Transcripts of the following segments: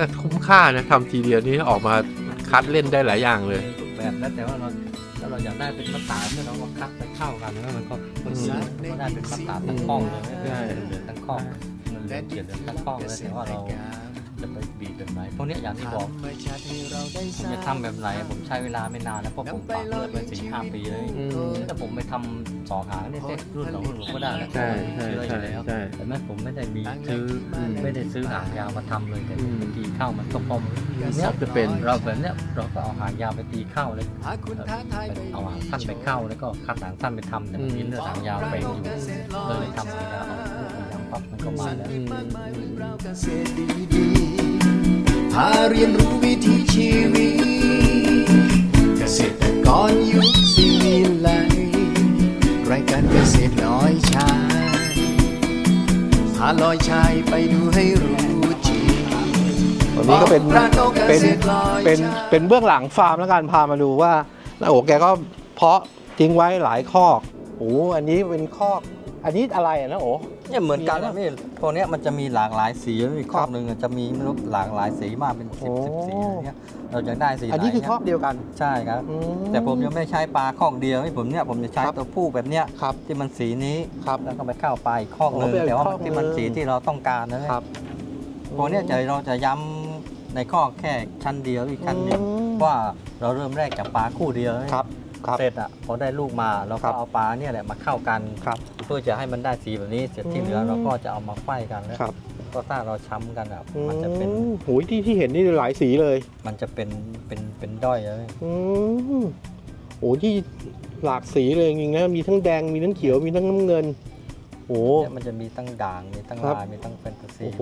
แต่คุ้มค่านะทำทีเดียวนี้ออกมาคัดเล่นได้หลายอย่างเลยรูปแบบแล้วแต่ว่าเราถ้าเราอยากได้เป็นภาษาที่เราก็คัดไปเข้ากันแล้วมันก็มันก็ได้เป็นภาษาทั้งข้องเลยใช่เหลือทั้งข้องมันเหลือเขียนเหลือทั้งข้องเลยแต่ว่าเราจะไปบีบแบบไหนพวกเนี้ยอย่างที่บอกผมจะทำแบบไหนผมใช้เวลาไม่นานนะเพราะผมปักเลือดไปสี่ห้าปีเลยอืมถ้าผมไปทำสองหางเนี่ยเซ็ตรุ่นสองรุ่นผมก็ได้แล้วใช่ใช่เชื่ออใช่ยู่แล้วใช่แต่แม่ผมไม่ได้มีซื้ออืม ไม่ได้ซื้อหางยาวมาทำเลยแต่อืมตีเข้ามันก็พอมชอบจะเป็นเราแบบเนี้ยเราก็เอาหางยาวไปตีเข้าเลยเอาหางสั้นไปเข้าแล้วก็คัดหางสั้นไปทำแต่มันมีเลือดหางยาวไปอยู่เลยทำหางยาวเอาลูกหางยาวปั๊บมันก็มาแล้วอืมเกษตรดีๆพาเรียนรู้วิถีชีวิตเกษตรกรยุค ลอยชายไปดูให้รู้จริงวันนี้ก็เป็นพระโตเกเป็นษตรลอยเป็นชายเป็นเบื้องหลังฟาร์มแล้วกันพามาดูว่าน้าโอแกก็เพาะทิ้งไว้หลายคอกโอ้อันนี้เป็นคอก อันนี้อะไรอะนะโอเนี่ยเหมือนกันมีนะไหมพี่พวกเนี้ยมันจะมีหลากหลายสีมีข้อหนึ่งอะจะมีไม่รู้หลากหลายสีมากเป็นสิบโอ้สิบสีอะไรเงี้ย เราจะได้สีไหนอันนี้คือเยคอกเดียวกันใช่ครับ อื แต่ผมยังไม่ใช้ปลาข้องเดียวให้ผมเนี่ยผมจะใช้ครับ ตัวผู้แบบเนี้ยครับ ที่มันสีนี้ครับ แล้วก็ไปเข้าปลาอีกข้องหนึ่งอ๋อไปเอาแต่ว่าข้องที่มันหนึ่ง สีที่เราต้องการนะครับพวกเนี้ยจะเราจะย้ำในข้อแค่ชั้นเดียวอีกชั้นหนึ่งอืม ว่าเราเริ่มแรกจากปลาคู่เดียวครับ ครับ เสร็จอะพอได้ลูกมาเราครัก็บ เอาปลาเนี่ยแหละมาเข้ากัน ครับ เพื่อจะให้มันได้สีแบบนี้เสร็จที่เหลืออืมเราก็จะเอามาไขว้กันแล้วครับ ก็ถ้าเราช้ำกันอะมันจะเป็นอืมโหยที่ที่เห็นนี่หลายสีเลยมันจะเป็นเป็นเป็นด้อยเลยอืมโอ้ที่หลากสีเลยจริงๆนะมีทั้งแดงมีทั้งเขียวมีทั้งน้ำเงินโอ้เนี่ยมันจะมีตั้งด่างมีตั้งครับลายมีตั้งแฟนตาซีโอ้โห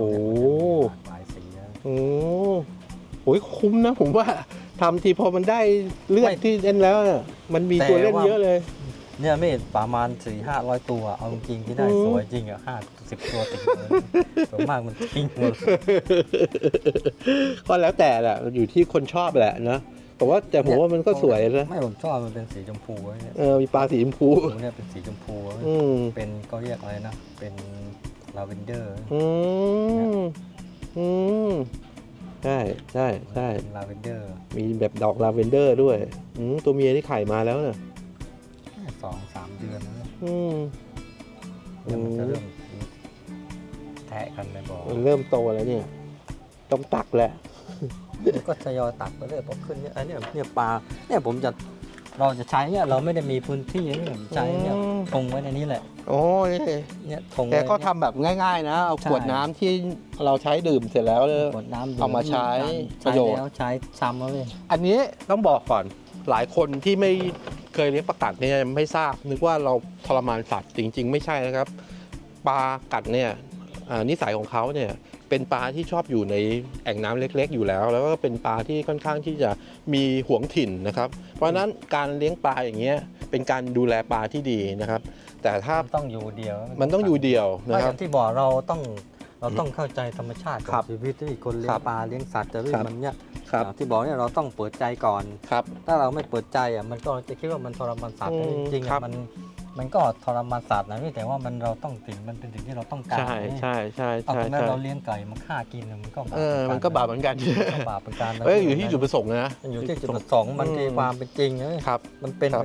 หลากหลายสีนะ โอ้โหคุ้มนะผมว่าทำทีพอมันได้เลือดที่เล่นแล้วน่ะมันมีตัวเล่นเยอะเลย เนี่ยไม่ประมาณสี่ห้าร้อยตัว เอาจริงๆที่ได้อืมสวยจริงอะห้าสิบตัวติดเลยส่วนมากมันทิ้งหมดก็แล้วแต่แหละอยู่ที่คนชอบแหละนะแต่ว่าแต่ผมว่ามันก็สวยนะไม่ผมชอบมันเป็นสีชมพูไว้เนี่ยเออมีปลาสีชมพูผมเนี่ยเป็นสีชมพูไว้อืมเป็นก็เรียกอะไรนะเป็นลาเวนเดอร์อืมอืมใช่ใช่ใช่เป็นลาเวนเดอร์มีแบบดอกลาเวนเดอร์ด้วยอืมตัวเมียที่ไข่มาแล้วเนี่ย สองสามเดือนนะอืมเนี่ยมันจะเริ่มแทะกันในบ่อมันเริ่มโตแล้วเนี่ย ต้องตักแหละแล้วก็ทยอยตักไปเรื่อยพอขึ้นเนี่ยอันเนี้ยเนี่ยปลาเนี่ยผมจะเราจะใช้เนี่ยเราไม่ได้มีพื้นที่เนี่ยผมใช้เนี่ยอืม ทงไว้ในนี้แหละโอ้ยเนี่ยทงแกไว้ก็ทำแบบง่าย ๆ นะ เอาใช่ ขวดน้ำที่เราใช้ดื่มเสร็จแล้วเลยกดน้ำดื่เอามาใช้ใช้ประโยชน์ แล้วใช้ซ้ำแล้วเลยอันนี้ต้องบอกก่อนหลายคนที่ไม่ เคยเลี้ยงปลากัดเนี่ยไม่ทราบ นึกว่าเราทรมานสัตว์จริง ๆ ไม่ใช่นะครับ ปลากัดเนี่ยอ่านิสัยของเขาเนี่ยเป็นปลาที่ชอบอยู่ในแอ่งน้ำเล็ก ๆ อยู่แล้ว แล้วก็เป็นปลาที่ค่อนข้างที่จะมีห่วงถิ่นนะครับ เพราะฉะนั้นการเลี้ยงปลาอย่างเงี้ยเป็นการดูแลปลาที่ดีนะครับ แต่ถ้ามันต้องอยู่เดียว มันต้องอยู่เดียวไม่นะอครับย่างที่บอกเราต้อง เราต้องเข้าใจธรรมชาติขอครังบชีวิตที่คนเลี้คยรังบปลาเลี้ยงสัตว์จะเรื่อครังบมันเนี่ยครับอย่างที่บอกเนี่ยเราต้องเปิดใจก่อน ครับ ถ้าเราไม่เปิดใจอะมันก็จะคิดว่ามันทรมานสัตว์อืมแต่จริงๆครัอะบ มันมันก็ทรมานสัตว์นะพี่แต่ว่ามันเราต้องสิ่งมันเป็นสิ่งที่เราต้องการใช่ใช่ใช่เอาใช่ตรงนั้นใช่เราเลี้ยงไก่มันฆ่ากินน่ะมันก็บาปเออมันก็บาปเหมือนกันก็บาปเหมือนกันนะเอ้ยอยู่ที่จุดประสงค์นะ มันอยู่ที่จุดประสงค์มันอืมที่ความเป็นจริงนะครับ มันเป็นครับ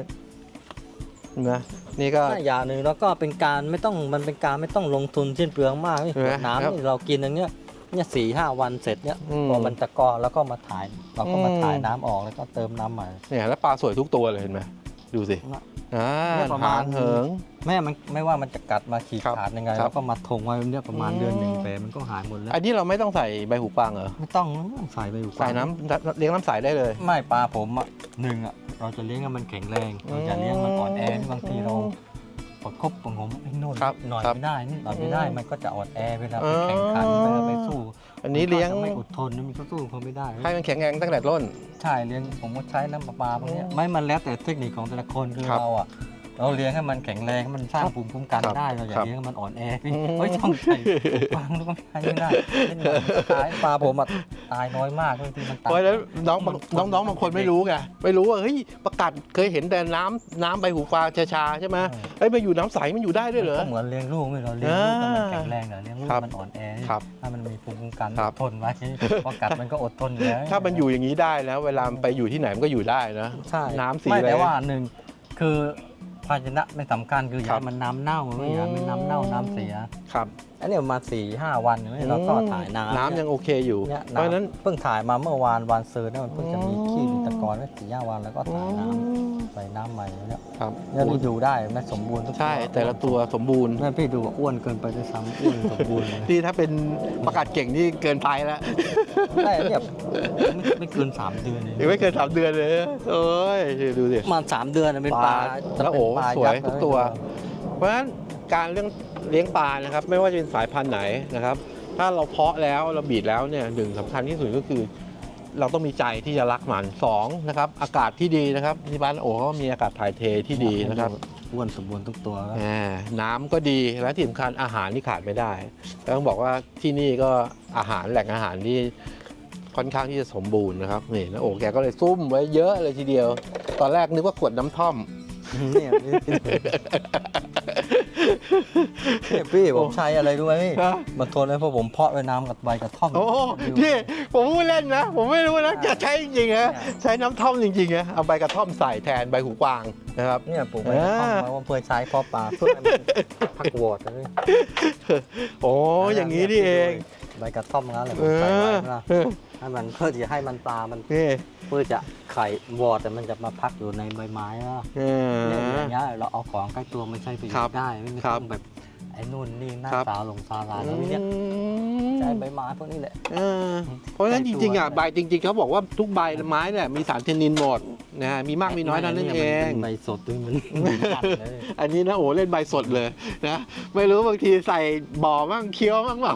นะนี่ก็ ถ้าอย่างหนึ่งแล้วก็เป็นการไม่ต้องมันเป็นการไม่ต้องลงทุนสิ้นเปลืองมากนี่ใช่ไหมน้ำครับนี่เรากินอย่างเงี้ยเนี่ยสี่ห้าวันเสร็จเนี่ยอืมพอมันจะกรอแล้วก็มาถ่าย เราก็มาอืม ถ่ายน้ำออกแล้วก็เติมน้ำใหม่เนี่ยแล้วปลาสวยทุกตัวเลยเห็นไหม ดูสินะอ่าเนี่ยประมาณหางเหิง แม่มันไม่ว่ามันจะกัดมาขีดครับขาดยังไงครับเราก็มาทงไว้เนี่ยประมาณอืมเดือนหนึ่งแผลมันก็หายหมดแล้วอันนี้เราไม่ต้องใส่ใบหูกวางเหรอไม่ต้องไม่ต้องใส่ไปอยู่ใส่น้ำเลี้ยงน้ำใสได้เลย ไม่ปลาผมอะหนึ่งอะเราจะเลี้ยงให้มันแข็งแรงเราจะเลี้ยงมันอ่อนแอนี่บางทีเราประคบประหงมไอ้นู่นครับหน่อยครับไม่ได้นี่หน่อยไม่ได้อืมมันก็จะอ่อนแอเวลาไปอ๋อแข่งขันเวลาไปสู้ อันนี้เลี้ยง มัก็จะไม่อดทนนะมันก็สู้เขาไม่ได้ให้มันแข็งแรงตั้งแต่ต้น ใช่เลี้ยงผมก็ใช้น้ำประปาพวกเนี้ยอืมไม่มันแล้วแต่เทคนิคของแต่ละคนคือครับเราอะเราเลี้ยงให้มันแข็งแรงให้มันสร้างภูมิคุ้มกันครับได้เราอย่าครับเลี้ยงให้มันอ่อนแอพี่อืม เฮ้ยต้องใส่ฟังดูก็ไม่ได้ไม่ได้เล่นหน่อยขายปลาผมอะ ตายน้อยมากเลยที่มันตายเพราะฉะนั้นน้องบางน้องน้องบางคนไม่รู้ไงไม่รู้ว่าเฮ้ยประกาศเคยเห็นแต่น้ำน้ำใบหูฟางชาๆใช่ไหมเฮ้ยมาอยู่น้ำใสมันอยู่ได้ด้วยเหรอ ก็เหมือนเลี้ยงลูกไม่เหรอเลี้ยงลูกก็มันแข็งแรงเหรอเลี้ยงลูกครับมันอ่อนแอครับถ้ามันมีภูมิคุ้มกันครับอดทนไว้พอกัดมันก็อดทนอยู่แล้วถ้ามันอยู่อย่างนี้ได้แล้ว เวลามันไปอยู่ที่ไหนมันก็อยู่ได้นะ ใช่น้ำสีไม่อะไร แต่ว่าหนึ่งคือ ภาชนะไม่สำคัญคืออย่าครับให้มันน้ำเน่าไม่อย่าให้มันน้ำเน่าน้ำเสีย ครับอันนี้ประมาณสี่ห้าวันเนี่ยเราก็ถ่ายน้ำน้ำยังโอเคอยู่ เนี่ยเพราะฉะนั้นเพิ่งถ่ายมาเมื่อวานวานเซอร์เนี่ยมันเพิ่งจะมีขี้มีตะกอนไว้สี่ห้าวันแล้วก็ถ่ายน้ำใส่น้ำใหม่เนี่ย ครับเนี่ยนี่ดูได้ไม่สมบูรณ์ทุกตัวใช่แต่ละตัวสมบูรณ์ แม่พี่ดูอ้วนเกินไปด้วยซ้ำอ้วนสมบูรณ์เลยที่ถ้าเป็นประกาศเก่งนี่เกินไปแล้วใช่เนี่ยไม่ไม่เกินสามเดือนเลยยังไม่เกินสามเดือนเลยโอ้ยดูดิประมาณสามเดือนนะเป็นปลาแล้วโอ้จะเป็นปลาสวยยักษ์ทุกตัว เพราะฉะนั้นการเรื่องเลี้ยงปลานะครับ ไม่ว่าจะเป็นสายพันธุ์ไหนนะครับ ถ้าเราเพาะแล้วเราบีดแล้วเนี่ยหนึ่งสำคัญที่สุดก็คือ เราต้องมีใจที่จะรักมันสองนะครับอากาศที่ดีนะครับที่บ้านโอ้เขามีอากาศถ่ายเทที่ดีนะครับอ้วนสมบูรณ์ทุกตัวแล้วอ่าน้ำก็ดีและที่สำคัญอาหารที่ขาดไม่ได้แล้วต้องบอกว่าที่นี่ก็อาหารแหล่งอาหารที่ค่อนข้างที่จะสมบูรณ์นะครับนี่นะโอ้แกก็เลยซุ่มไว้เยอะเลยทีเดียว ตอนแรกนึกว่าขวดน้ำท่อมเนี่ยเนี่ย พี่ผมใช้อะไรรู้ไหมพี่ฮะ มันทนเลยเพราะผมเพาะไว้น้ำกับใบกระท่อมโอ้นี่ผมพูดเล่นนะ ผมไม่รู้นะจะใช้จริงๆนะใช้น้ำท่อมจริงๆนะเอาใบกระท่อมใส่แทนใบหูกวางนะครับ เนี่ยปลูกใบกระท่อมอ่าไว้ว่าเพื่อใช้เพาะปลาเพื่อให้มันพักวอดเลยโอ้อย่างนี้นี่เองใบกระท่อมงั้นแหละผเอมใส่ไว้อนะเออให้มันเพื่อจะให้มันปลามันนี่เพื่อจะไข่วอดแต่มันจะมาพักอยู่ในใบไม้นะเอเนี่ยออย่างเงี้ยเราเอาของใกล้ตัวมาใช้ประโยครัชบน์ได้ไม่ครัต้บองแบบไอ้นู่นนี่หน้าครับ สาวลงซาลาแล้วเนี่ยใช้ใบไม้พวกนี้แหละ เออเพราะฉะนั้นจริงๆอะใบจริง ๆเขาบอกว่าทุกใบไม้เนี่ยมีสารเทนนินหมด นะมีมากมีน้อยเท่านั้นเอง ใบสดด้วยมันมันกัดเลยอันนี้นะโอ้เล่นใบสดเลยนะไม่รู้บางทีใส่บ่อมั่งเคี้ยวมั่งเปล่า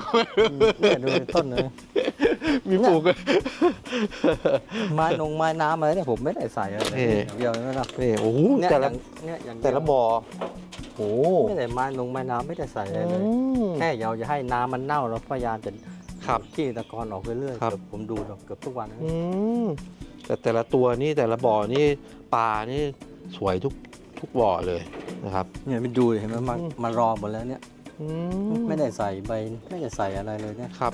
เนี่ยดูต้นเลยมีปลูกไม้นงไม้น้ำอะไรเนี่ยผมไม่ได้ใส่อะไรเลยเอ๊ะเดียวนั่นนะนี่โอ้โหเนี่ยแต่อละย่างเนี่ยอย่างเดียวแต่ละบ่อโอ้โหไม่ได้ไม้นงไม้น้ำไม่ได้ใส่อะไรเลยอืมแค่เราจะให้น้ำมันเน่าเราพยายามจะครับขี้ตะกอนออกเรื่อยๆครับเกือบผมดูหรอกเกือบทุกวันอืม แต่แต่ละตัวนี่แต่ละบ่อนี่ปลานี่สวยทุกทุกบ่อเลยนะครับ เนี่ยไปดูดิเห็นไหมมันอืมมารอหมดแล้วเนี่ยอืไม่ได้ใส่ใบไม่ได้ใส่อะไรเลยเนี่ยครับ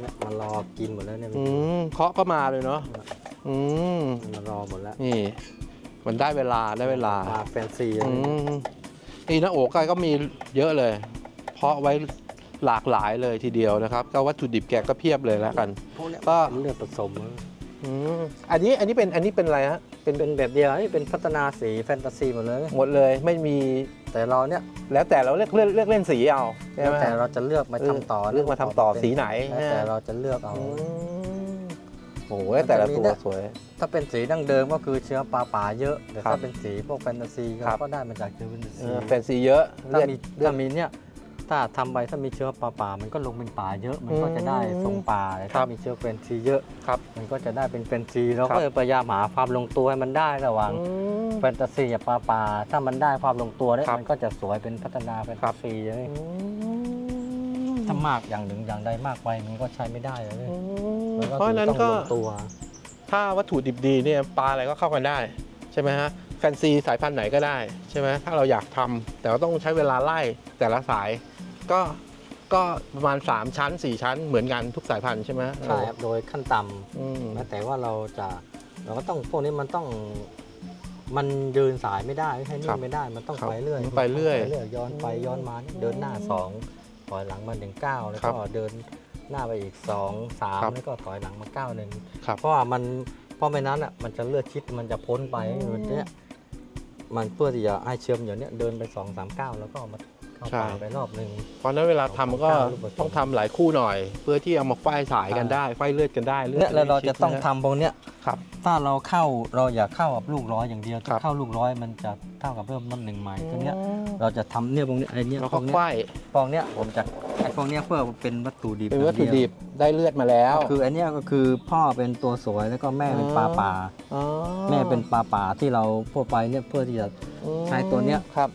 เนี่ยมารอกินหมดแล้วเนี่ยอืมเคาะก็มาเลยเนาะอืมมันมารอหมดแล้วนี่ มันได้เวลาได้เวลาปลาแฟนซีอืมนี่นะโอกก็มีเยอะเลย เพาะไว้หลากหลายเลยทีเดียวนะครับ ก็วัตถุดิบแกก็เพียบเลยแล้วกัน พวกเนี้ยก็เป็นเลือดผสม อืมอันนี้อันนี้เป็นอันนี้เป็นอะไรฮะเป็นเป็นแบบเดียวนี่เป็นพัฒนาสีแฟนตาซีหมดเลย หมดเลยไม่มีแต่เราเนี่ยแล้วแต่เราเลือกเลือกเลือกเล่นสีเอาใช่แล้วไหมแต่เราจะเลือกมาทำต่อเลือกมาทำต่อสีไหนแล้วแต่เราจะเลือกเอา อืมโอ้โหแต่ละตัวสวย ถ้าเป็นสีดั้งเดิมก็คือเชื้อปลาป่าเยอะแต่ครัถ้าบเป็นสีพวกแฟนตาซีครับ ก็ได้มาจากเชื้อแฟนตาเอซีอแฟนซีเยอะถ้าเลือดมีเลือดถ้ามีเนี่ย ถ้าทำไปถ้ามีเชื้อปลาป่ามันก็ลงเป็นป่าเยอะมันก็จะได้อืมทรงป่าแต่ครัถ้าบมีเชื้อแฟนซีเยอะครับมันก็จะได้เป็นแฟนซีเราครัก็บเลยพยายามหาความลงตัวให้มันได้ระหว่างอืมแฟนตาซีกับปลาป่าถ้ามันได้ความลงตัวเนี่ยครับมันก็จะสวยเป็นพัฒนาแฟนครัตาบซีเลยอืมถ้ามากอย่างหนึ่งอย่างใดมากไปมันก็ใช้ไม่ได้เลยอืมมันก็เพราะฉะนั้นต้องก็ลงตัวถ้าวัตถุดิบดีเนี่ยปลาอะไรก็เข้ากันได้ใช่ไหมฮะแฟนซีสายพันธุ์ไหนก็ได้ใช่ไหมถ้าเราอยากทำแต่ว่าต้องใช้เวลาไล่แต่ละสาย ก็ก็ประมาณ 3 ชั้น 4 ชั้นเหมือนกันทุกสายพันธุ์ใช่ไหมใช่ครับโดยขั้นต่ำอืมแต่ว่าเราจะเราก็ต้องพวกนี้มันต้องมันยืนสายไม่ได้ไม่ใช่นิ่งไม่ได้มันต้องครับไปเรื่อยไปเรื่อยไปเรื่อยย้อนไปย้อนมาเดินหน้าสองถอยหลังมาหนึ่งเก้าแล้วครัก็บเดินหน้าไปอีกสองสามครับแล้วก็ถอยหลังมาเก้าหนึ่งครับ เพราะว่ามันเพราะไม่นั้นอะมันจะเลือดชิดมันจะพ้นไปอืมแบบเนี้ยมันเพื่อที่จะให้เชื่อมอย่างเนี้ยเดินไปสองสามเก้าแล้วก็มา เข้าใช่ป่าไปรอบหนึ่งเพราะฉะนั้นเวลาทำก็เอาลูกผสมต้องทำหลายคู่หน่อย เพื่อที่เอามาไฟสายกันได้ไฟเลือดกันได้ลือดเนี่ยแล้วเราจะต้องชิดนทำพวกเนี้ยครับถ้าเราเข้าเราอยากเข้ากับลูกร้อยอย่างเดียวครัถ้าบเข้าลูกร้อยมันจะเท่ากับเริ่มต้นหนึ่งใหม่ตัวเนี้ยเราจะทำเนี่ยพวกเนี้ยไอ้เนี่ยแล้วพก็วกเนี้ไฟยพวกเนี้ยผมจะไอ้พวกเนี้ยเพื่อเป็นวัตถุดิบเป็นวัตถุดิบอย่างได้เลือดมาแล้วเดียวคืออันเนี้ยก็คือพ่อเป็นตัวสวยแล้วก็แม่เป็นปลาป่าอ๋อแม่เป็นปลาป่าที่เราพวกไปเนี่ยเพื่อที่จะอืมใช้ตัวเนี้ยครับ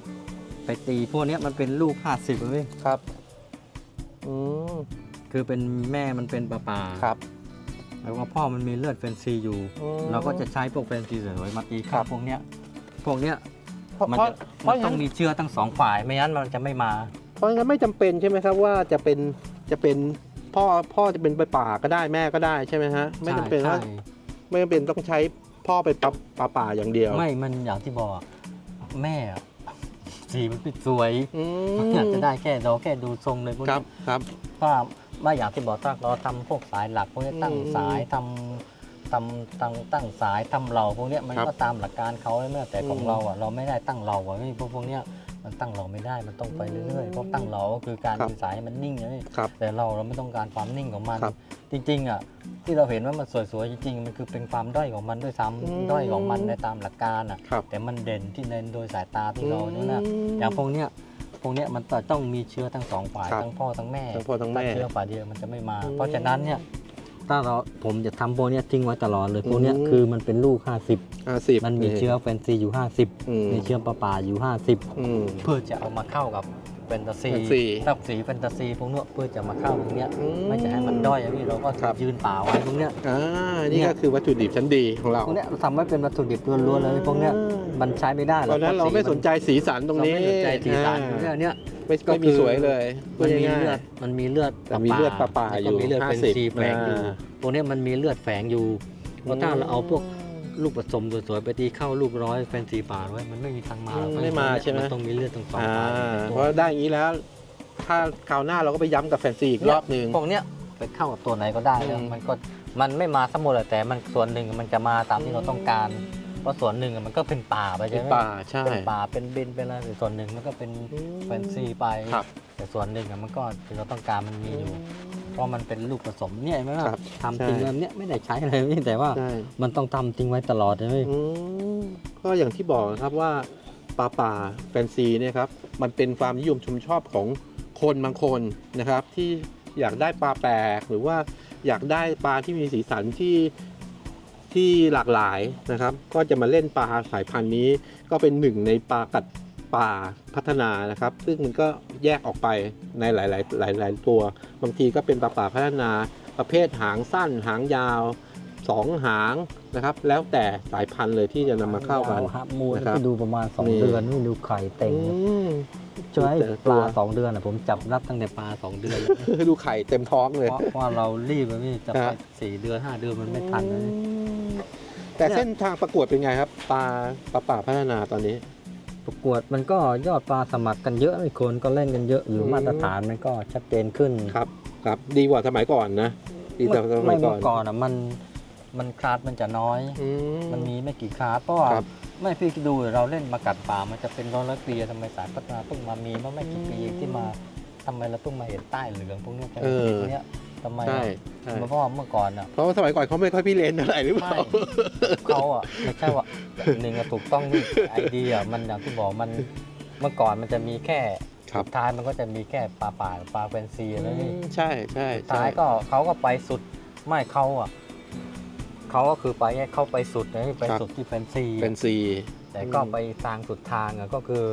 ไปตีพวกเนี้ยมันเป็นลูก50เลยครับ อืมคือเป็นแม่มันเป็นปลาป่าครับแต่ว่าพ่อมันมีเลือดแฟนซีอยู่ อืม เราก็จะใช้พวกแฟนซีสวยๆมาตีครัข้าบ พวกเนี้ยพวกเนี้ยเพราะมันเพราะจะเพมันราะต้งั้อนงมีเชื้อทั้งสองฝ่ายไม่งั้นมันจะไม่มา เพราะงั้นไม่จำเป็นใช่ไหมครับว่าจะเป็นจะเป็นพ่อพ่อจะเป็นไปป่าก็ได้แม่ก็ได้ใช่ไหมฮะไม่จำเป็นใช่ว่าใช่ไม่จำเป็นต้องใช้พ่อเป็นปลาปลาป่าอย่างเดียว ไม่ มันอย่างที่บอก แม่อะ สีมันเป็นสวยอือยากมจะได้แค่เราแค่ดูทรงเลยพวกครันี้บครับ ว่าว่าอย่างที่บอกตั้งเราทำพวกสายหลักพวกนี้ตั้งอืมสายทำทำตั้งตั้งสายทำเราพวกเนี้ยมันครับก็ตามหลักการเขาเลยแม่แต่ของอืมเราอะเราไม่ได้ตั้งเราอะพวกพวกเนี้ยมันตั้งเราไม่ได้มันต้องไปเรื่อยๆเพราะตั้งเราก็คือการครับดึงสายให้มันนิ่งนะนี่ ครับ แต่เราเราไม่ต้องการความนิ่งของมัน ครับจริงๆอะ ที่เราเห็นว่ามันสวยๆจริงๆมันคือเป็นความด้อยของมันด้วยซ้อืมำด้อยของมันในตามหลักการอะ ครับ แต่มันเด่นที่ในโดยสายตาที่เราเนี่ยนะอืมอย่างพวกเนี้ยพวกเนี้ยมันต้องมีเชื้อทั้งสองฝ่ายครับ ทั้งพ่อทั้งแม่ทั้งพ่อทั้งแม่ถ้าเชื้อฝ่ายเดียวมันจะไม่มา อืมเพราะฉะนั้นเนี่ยถ้าเราผมจะทำพวกเนี้ยทิ้งไว้ตลอดเลยพวกเนี้ยอืม คือมันเป็นลูก ห้าสิบ 50 มันมีเชื้อแฟนซีอยู่อืม50 มีเชื้อปลาป่าอยู่อืม50 เพื่อจะเอามาเข้ากับ แฟนตาซีแฟนซีถ้าสีแฟนตาซีพวกเนี้ยเพื่อจะมาเข้าตรงเนี้ยอืมไม่จะให้มันด้อยอะพี่เราก็ครับ ยืนป่าไว้พวกเนี้ย อ่านี่ก็คือวัตถุดิบชั้นดีของเราพวกเนี้ยทำไว้เป็นวัตถุดิบล้วนๆเลยพวกเนี้ยอืมมันใช้ไม่ได้หรตอกอนนั้นเราไม่สนใจสีสันตรงนี้เราไม่สนใจสีสันพวกอ่าเนี้ย ไม่ก็ไม่คือมีสวยเลยมันมีพูดเลือง่าดยมันมีเลือดแต่มีเลือดปลาป่าแล้วก็มีเลือดอยู่เป็น50ซีแฝงอยู่อ่าพวกเนี้ยมันมีเลือดแฝงอยู่เพราะถ้าเราเอาพวก ลูกผสมสวยๆไปตีเข้าลูกร้อยแฟนซีป่าไว้มันไม่มีทางมาหรอกอืมไม่มาใช่ไหม นต้องมีเลือดทั้งสองอ่าฝ่ายเพราะได้อย่างนี้แล้ว ถ้าคราวหน้าเราก็ไปย้ำกับแฟนซีอีกรอบหนึ่ง พวกเนี้ยไปเข้ากับตัวไหนก็ได้นะอืม มันก็มันไม่มาทั้งหมดหรอกแต่มันส่วนหนึ่งมันจะมาตามที่เราต้องการ เพราะส่วนหนึ่งมันก็เป็นป่าไปเป็ใช่นไหมป่าใช่ เป็นป่าเป็นเบนเป็นอะไรแต่ส่วนหนึ่งมันก็เป็นอืมแฟนซีไปครับ แต่ส่วนหนึ่งอะมันก็ที่เราต้องการมันมีอยู่เพ ราะมันเป็นลูกผสมเนี่ยเห็นไหมว่าครับทำทิ้งใช่ แบบเนี้ยไม่ได้ใช้อะไรนี่แต่ว่าใช่มันต้องทำทิ้งไว้ตลอดเลยอืมก็อย่างที่บอกครับว่าปลาป่าแฟนซีเนี่ยครับมันเป็นความนิยมชมชอบของคนบางคนนะครับ ที่อยากได้ปลาแปลกหรือว่าอยากได้ปลาที่มีสีสันที่ที่หลากหลายนะครับ ก็จะมาเล่นปลาสายพันธุ์นี้ ก็เป็นหนึ่งในปลากัด ป่าพัฒนานะครับ ซึ่งมันก็แยกออกไปในหลาย ๆ หลายหลายตัว บางทีก็เป็นปลาป่าพัฒนาประเภทหางสั้น หางยาวสองหางนะครับ แล้วแต่สายพันธุ์เลยที่จะนำมาเข้ากันฮับมูลนะครับที่ดูประมาณนี่2เดือนนี่ดูไข่เต็งอืมช่วยแต่ละปลาตัว2เดือนอะผมจับรับตั้งแต่ปลา2เดือนแล้วดูไข่เต็มท้องเลย เพราะว่าเรารีบอะพี่จะไปครับสี่เดือนห้าเดือนมันไม่ทันเลยแต่เส้นทางประกวดเป็นไงครับ ปลาปลาป่าพัฒนาตอนนี้ ประกวดมันก็ยอดปลาสมัครกันเยอะมีคนก็เล่นกันเยอะอยู่อืม มาตรฐานมันก็ชัดเจนขึ้นครับครับดีกว่าสมัยก่อนนะดีกว่าสมัไม่ยก่เมื่อน อก่อนอะมันมันคลาสมันจะน้อยอืมันมีไม่กี่คลาสเพราะว่าครับ ไม่พี่คิดดูเราเล่นมากัดป่ามันจะเป็นร้อยร้อยปีทำไมสายพัฒนาเพิ่งมามีเมื่อไม่กี่ปีที่มาทำไมเราเพิ่งมาเห็นใต้เหลืองพวกเนี้ยแค่เออพวกเนี้ย ทำไมใช่อะใช่เพราะว่าเมื่อก่อนอะเพราะว่าสมัยก่อนเขาไม่ค่อยพี่เลนอะไรหรือเปล่าเขาอะไม่ใช่ว่าหนึ่งอะถูกต้องนี่ไอเดียมันอย่างที่บอกมันเมื่อก่อนมันจะมีแค่ครับสุดท้ายมันก็จะมีแค่ปลาป่าปลาแฟนซีแล้วนี่ใช่ใช่สุดใช่ท้ายก็เขาก็ไปสุดไม่เขาอะเขาก็คือไปแค่เข้าไปสุดนะไปสุดที่แฟนซีเป็นซี แต่ก็ไปทางสุดทางอะก็คือ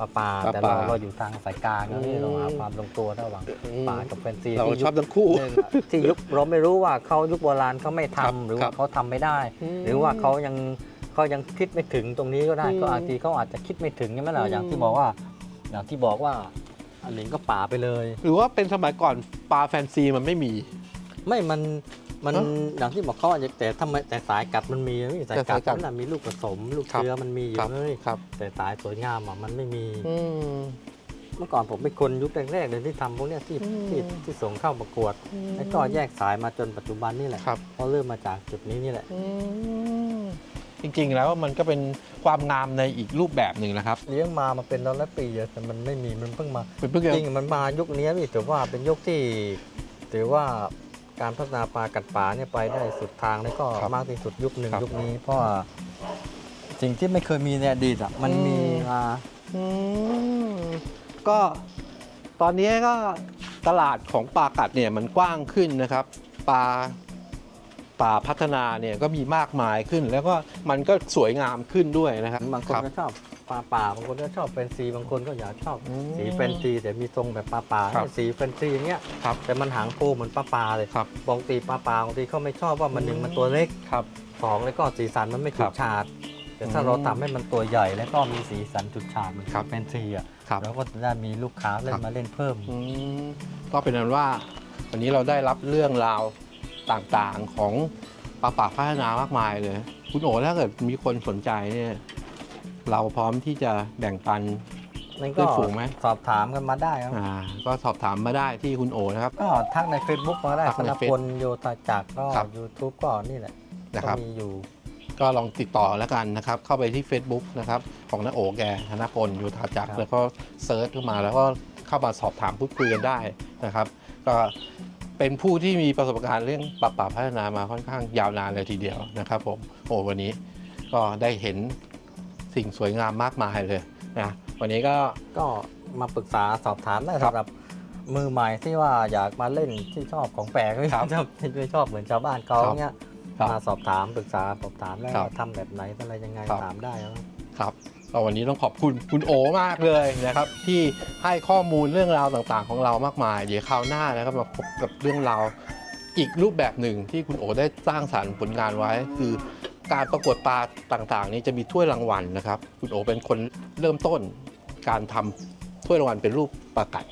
ปลาป่าปลาแต่เราป่าเราอยู่ทางสายกลางนะนี่อืมเราหาความลงตัวระหว่างป่ากับแฟนซีเราที่ชยุอบทั้งคู่ หนึ่งอะที่ยุคเราไม่รู้ว่าเขายุคโบราณเขาไม่ทำครับหรือครัว่าบเขาทำไม่ได้ อืมหรือว่าเขายังเขายังคิดไม่ถึงตรงนี้ก็ได้อืมก็อาจทีเขาอาจจะคิดไม่ถึงใช่ไหมล่ะอืมอย่างที่บอกว่า อย่างที่บอกว่าอันหลิงก็ป่าไปเลย หรือว่าเป็นสมัยก่อนปลาแฟนซีมันไม่มี ไม่มัน มันเอ้าอย่างที่บอกเขาอาจจะแต่ทำไมแต่สายกัดมันมีนะนี่สายแต่กัสาดยกัดมันนะมีลูกผสม ลูกครับเชื้อมันมีอยู่ครับเลยครับแต่สายสวยงามอะมันไม่มีอืมเมื่อก่อนผมเป็นคนยุคแรกๆเลยที่ทำพวกเนี้ยที่อืมที่ที่ส่งเข้าประกวด แล้วก็แยกสายมาจนปัจจุบันนี่แหละครับเพราะเริ่มมาจากจุดนี้นี่แหละจริงๆ แล้วมันก็เป็นความงามในอีกรูปแบบหนึ่งนะครับ เลี้ยงมามาเป็นร้อยละปีอะแต่มันไม่มีมันเพิ่งมาเป็นเพิ่งจริงๆมันมายุคนี้นี่ถือว่าเป็นยุคที่ถือว่า การพัฒนาปลากัดป่าเนี่ยไปได้สุดทางแล้วก็ครับมากที่สุดยุคหนึ่งครับ ยุคนี้เพราะว่าสิ่งที่ไม่เคยมีในอดีตอะมันมีอืม มา อืมก็ตอนนี้ก็ตลาดของปลากัดเนี่ยมันกว้างขึ้นนะครับปลาป่าพัฒนาเนี่ยก็มีมากมายขึ้น แล้วก็มันก็สวยงามขึ้นด้วยนะครับบางคนครับก็ชอบ ปลาป่าบางคนก็ชอบแฟนซีบางคนก็อยากชอบอืมสีแฟนซีแต่มีทรงแบบปลาป่าครับ สีแฟนซีอย่างเงี้ยครับ แต่มันหางโพเหมือนปลาป่าเลยครับบางทีปลาป่าบางทีเขาไม่ชอบว่ามันหนึ่งมันตัวเล็กครับ สองแล้วก็สีสันมันไม่ฉูครัดบฉาด แต่ถ้าอืมเราทำให้มันตัวใหญ่แล้วก็มีสีสันฉูดฉาดเหมันครับ แฟนซีอะครับแล้วก็จะได้มีลูกค้าเล่ครันบมาเล่นเพิ่ม อืมก็เป็นนั้นว่า วันนี้เราได้รับเรื่องราวต่างๆของปลาป่าพัฒนามากมายเลย คุณโอ๋ถ้าเกิดมีคนสนใจเนี่ย เราพร้อมที่จะแบ่งปัน นั่นเพื่ก็อนฝูงไหม สอบถามกันมาได้ครับ อ่าก็สอบถามมาได้ที่คุณโอ๋นะครับ ก็ทักใน Facebook มาได้ทักธในนพลโยตาจักรก็ ครับ YouTube ก็นี่แหละนะคก็รับ มีอยู่ ก็ลองติดต่อแล้วกันนะครับ เข้าไปที่ Facebook นะครับ ของน้าโอแกธนพลอยู่ทาจักรครับ แล้วก็เซิร์ชขึ้นมาแล้วก็เข้ามาสอบถามพูดคุยกันได้นะครับ ก็เป็นผู้ที่มีประสบการณ์เรื่องปรับปรับพัฒนามาค่อนข้างยาวนานเลยทีเดียวนะครับผมโอ้วันนี้ก็ได้เห็น สิ่งสวยงามมากมายเลยนะวันนี้ก็ ก็มาปรึกษาสอบถามได้ครับ สำหรับมือใหม่ที่ว่าอยากมาเล่นที่ชอบของแปลกไม่ครับชอบไม่ชอบเหมือนชาวบ้านเขาครับเนี้ยครับมาสอบถามปรึกษาสอบถามแล้วครับว่าทำแบบไหนอะไรยังไงครับ ถามได้ครับ ครับก็วันนี้ต้องขอบคุณคุณโอมากเลยนะครับ ที่ให้ข้อมูลเรื่องราวต่างๆ ของเรามากมาย เดี๋ยวคราวหน้านะครับมาพบกับเรื่องราวอีกรูปแบบหนึ่งที่คุณโอได้สร้างสรรค์ผลงานไว้ คือ การประกวดปลาต่างๆ นี้จะมีถ้วยรางวัลนะครับ คุณโอเป็นคนเริ่มต้นการทำถ้วยรางวัลเป็นรูปปลากัด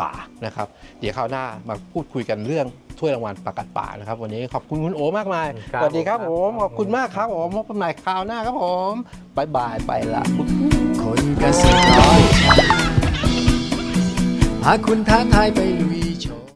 ป่านะครับ เดี๋ยวคราวหน้ามาพูดคุยกันเรื่องถ้วยรางวัลปลากัดป่านะครับ วันนี้ขอบคุณคุณโอมากมายครับสวัสดีครับผมครับขอบคุณมากครับผมพบกันใหม่คราวหน้าครับผมบายบายไปละคนเกษตรร้อยชาหากคุณท้าทายไปลุย